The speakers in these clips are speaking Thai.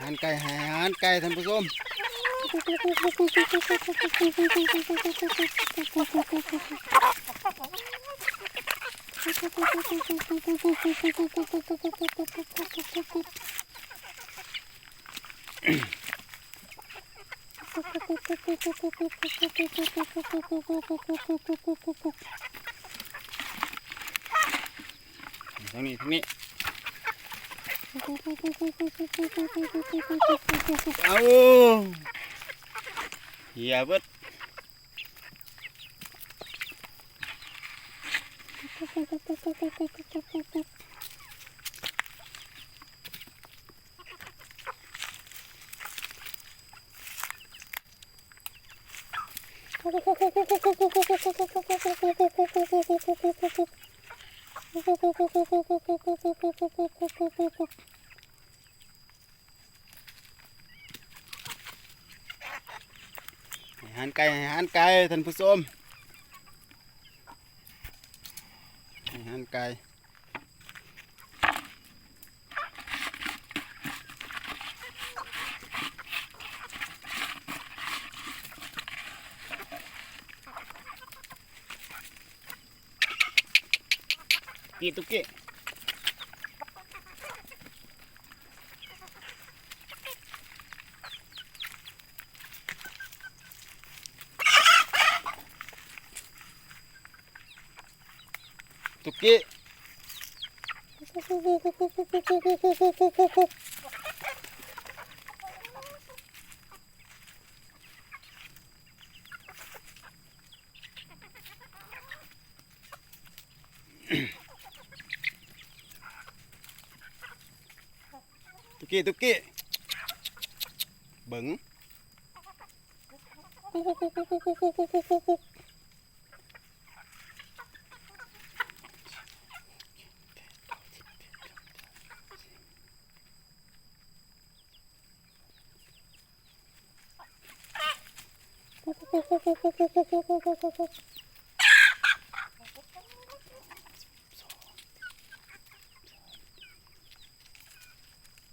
หารไก่ห้อาหารไก่ท่านผู้ชมอ ทางนี้ทางนี้เอาเหี้ยเบิดใหันไก่หันไก่ท่านผู้ชมหันไก่ กีตุก ตุกกี้ตุกกี้ตุกกี้เบิ้ง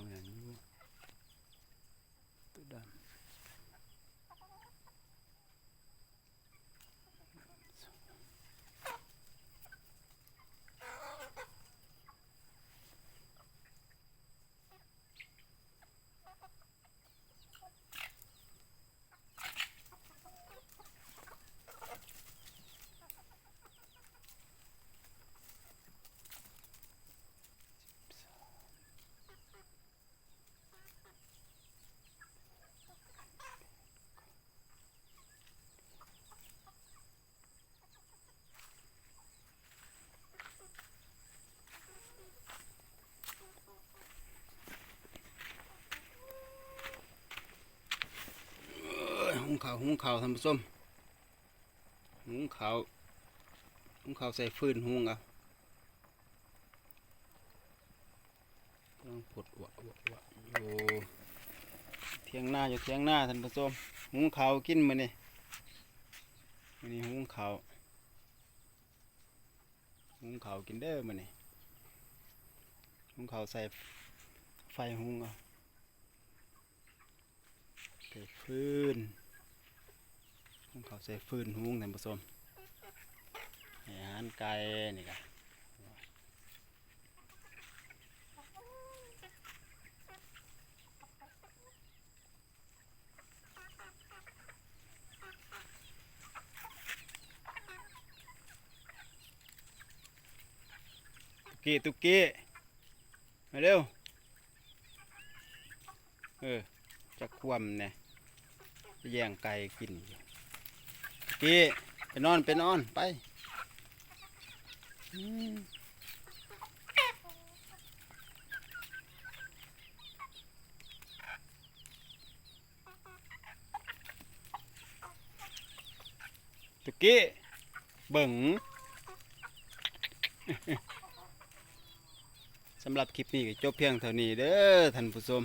ตัวดำมันมาอย่างนี้วะตัวดำ เอ้ยหุง ข้าวหุงข้าวท่านผู้ชมหุงข้าวหุงข้าวใส่ฟืนหุงเอาต้องผดวะวะวะอยู่เทียงหน้าอยู่เทียงหน้าท่านผู้ชมหุงข้าวกินมื้อนี้มื้อนี้หุงข้าวหุงข้าวกินเด้อมื้อนี้หุหุงข้าวใส่ไฟหุงเอาใส่ฟืน หุงข้าใส่ฟืนหุงท่านผู้ชมอาหารไก่นี่กะตุกกี้ตุกกี้มาเร็ว เออ จะคว่ำเนี่ยแย่งไก่กิน อยู่ไปนอนไปนอนไปตุกี้เบิ่งสำหรับคลิปนี้ก็จบเพียงเท่านี้เด้อท่านผู้ชม